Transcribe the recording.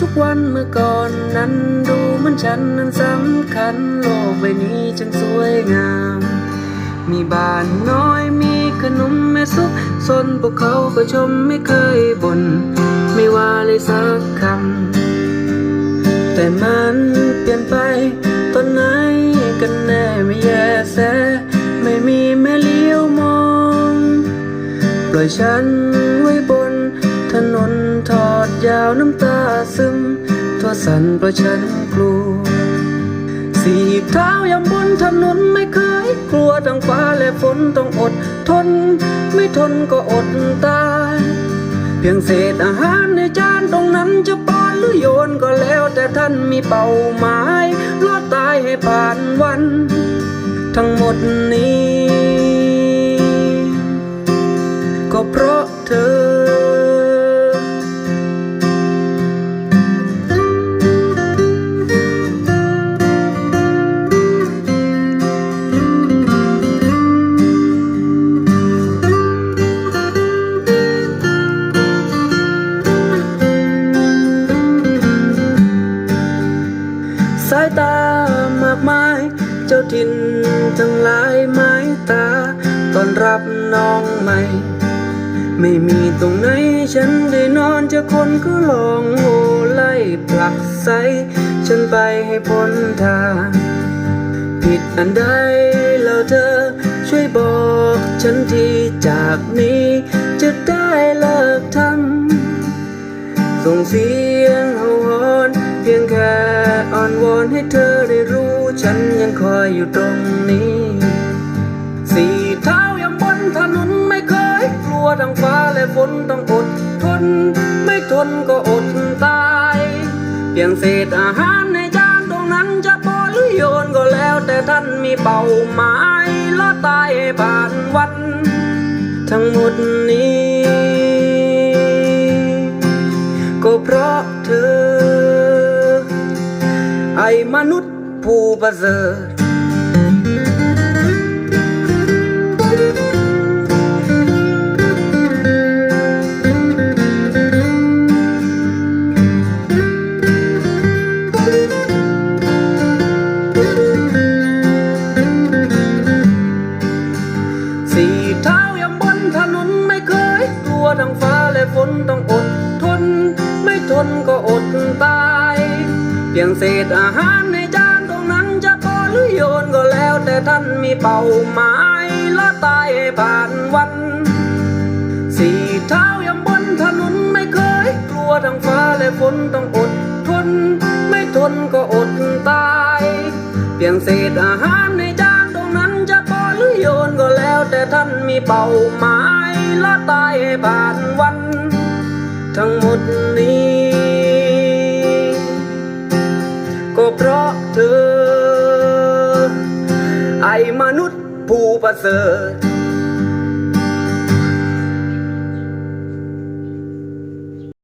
ทุกวันเมื่อก่อนนั้น ดูเหมันฉันนั้นสำคัญ โลกใบนี้จึงสวยงาม มีบ้านน้อยมีขนมแม่ซุปซนพวกเขาก็ชมไม่เคยบน่นไม่ว่าเลยสักคำ แต่มันเปลี่ยนไป ตอนไหนกันแน่ไม่แย่แสไม่มีแม่เลี้ยวมอง ปล่อยฉันไว้บนถนน ดยาวน้ำตาซึมทั่วสันเพราะฉันกลัว สีเท้ายำบนถนนไม่เคยกลัวทั้งฟ้าและฝนต้องอดทน ไม่ทนก็อดตาย เพียงเศษอาหารในจานตรงนั้นจะป้อนหรือโยนก็แล้วแต่ท่านมีเป้าหมายรอดตายให้ผ่านวัน ทั้งหมดนี้ เจ้าถิ่นทั้งหลายไม้ตาตอนรับน้องใหม่ ไม่มีตรงไหนฉันได้นอนเจะคนก็ลองโหไล่ผลักไสฉันไปให้พ้นทาง ผิดอันใดแล้วเธอช่วยบอกฉันทีจากนี้จะได้เลิกทำส่งเสียงเห่าหอนเพียงแค่อ้อนวอนให้เธอได้รู้ ฉันยังคอยอยู่ตรงนี้ สี่เท้ายังบนถนนไม่เคยกลัวทั้งฟ้าและฝนต้องอดทน ไม่ทนก็อดตายเพียงเศษอาหารในจานตรงนั้นจะปอหรือโยนก็แล้วแต่ท่านมีเป้าหมายละตายให้ผ่านวัน ทั้งหมดนี้ ก็เพราะเธอ ไอ้มนุษย์ ผู้ประเสริฐสี่เท้ายังบนถนนไม่เคยกลัวทั้งฟ้าและฝนต้องอดทน ไม่ทนก็อดตาย เพียงเศษอาหาร ท่านมีเป้าหมายละตายให้ผ่านวัน สี่เท้ายังบนถนนไม่เคยกลัวทั้งฟ้าและฝนต้องอดทน ไม่ทนก็อดตาย เพียงเศษอาหารในจานตรงนั้นจะพอหรือโยนก็แล้ว แต่ท่านมีเป้าหมายละตายให้ผ่านวัน ทั้งหมดนี้ ก็เพราะ นุษย์ผู้ประเสริฐ